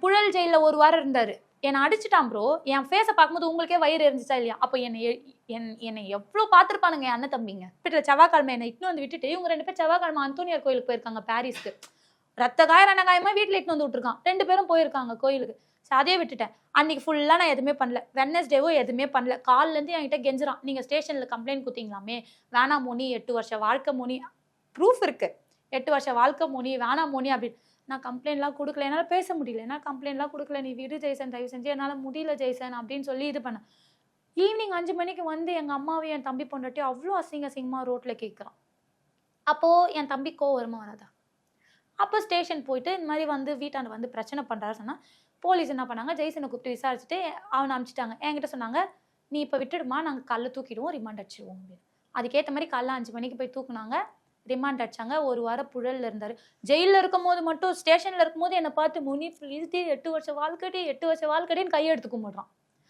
புழல் ஜெயிலில் ஒரு வாரம் இருந்தார். என்னை அடிச்சிட்டான் ப்ரோ என் ஃபேஸை பார்க்கும்போது உங்களுக்கே வயிறு எரிஞ்சிச்சா இல்லையா? அப்போ என்னை என் என்னை எவ்வளோ பார்த்துருப்பானுங்க என் அண்ணன் தம்பிங்க. வீட்டில் செவ்வாய்க்கிழமை என்னை இட்டுன்னு வந்து விட்டுட்டு இவங்க ரெண்டு பேர் செவ்வாய்க்கிழமை அந்தோனியார் கோயிலுக்கு போயிருக்காங்க பாரிஸ்க்கு. ரத்த காய ரண வீட்டில் இட்டுன்னு வந்து விட்டுருக்கான். ரெண்டு பேரும் போயிருக்காங்க கோயிலுக்கு. ஸோ அதே விட்டுட்டேன். அன்னைக்கு ஃபுல்லாக நான் எதுவுமே பண்ணல. வெட்னஸ்டேவோ எதுவுமே பண்ணல. கால்லேருந்து என்கிட்ட கெஞ்சுறான். நீங்கள் ஸ்டேஷனில் கம்ப்ளைண்ட் கொடுத்தீங்களாமே? வேணாம் மோனி எட்டு வருஷம் வாழ்க்கை மோனி. ப்ரூஃப் இருக்கு. எட்டு வருஷம் வாழ்க்கை மோனி வேணாம் மோனி அப்படின்னு. நான் கம்ப்ளைண்ட்லாம் கொடுக்கல. என்னால் பேச முடியல. என்னால் கம்ப்ளைண்ட்லாம் கொடுக்கல. நீ விடு ஜெய்சன் தயவு செஞ்சு. என்னால் முடியல ஜெய்சன் அப்படின்னு சொல்லி இது பண்ணேன் ஈவினிங் அஞ்சு மணிக்கு வந்து எங்கள் அம்மாவையும் என் தம்பி பொண்டாட்டி அவ்வளோ அசிங்க அசிங்கமாக ரோட்டில் கேட்குறான் அப்போது என் தம்பி கோவம் வருமா வராதா? அப்போ ஸ்டேஷன் போயிட்டு இந்த மாதிரி வந்து வீட்டாண்ட வந்து பிரச்சனை பண்ணுறாரு சொன்னால் போலீஸ் என்ன பண்ணாங்க? ஜெய்சனை கூப்பிட்டு விசாரிச்சுட்டு அவனை அனுப்பிச்சிட்டாங்க. என்கிட்ட சொன்னாங்க நீ இப்போ விட்டுடுமா? நாங்கள் கல்ல தூக்கிடுவோம் ரிமாண்ட் அடிச்சிடுவோம் அப்படின்னு. அதுக்கேற்ற மாதிரி காலைல அஞ்சு மணிக்கு போய் தூக்குனாங்க. ரிமாண்ட் அடிச்சாங்க. ஒரு வாரம் புழல்ல இருந்தார். ஜெயிலில் இருக்கும் போது மட்டும் ஸ்டேஷனில் இருக்கும்போது என்னை பார்த்து முனி ப்ளீஸ் எட்டு வருஷம் வாழ்க்கடி எட்டு வருஷம் வாழ்க்கடின்னு கையெடுத்து கும்பிடுறான்.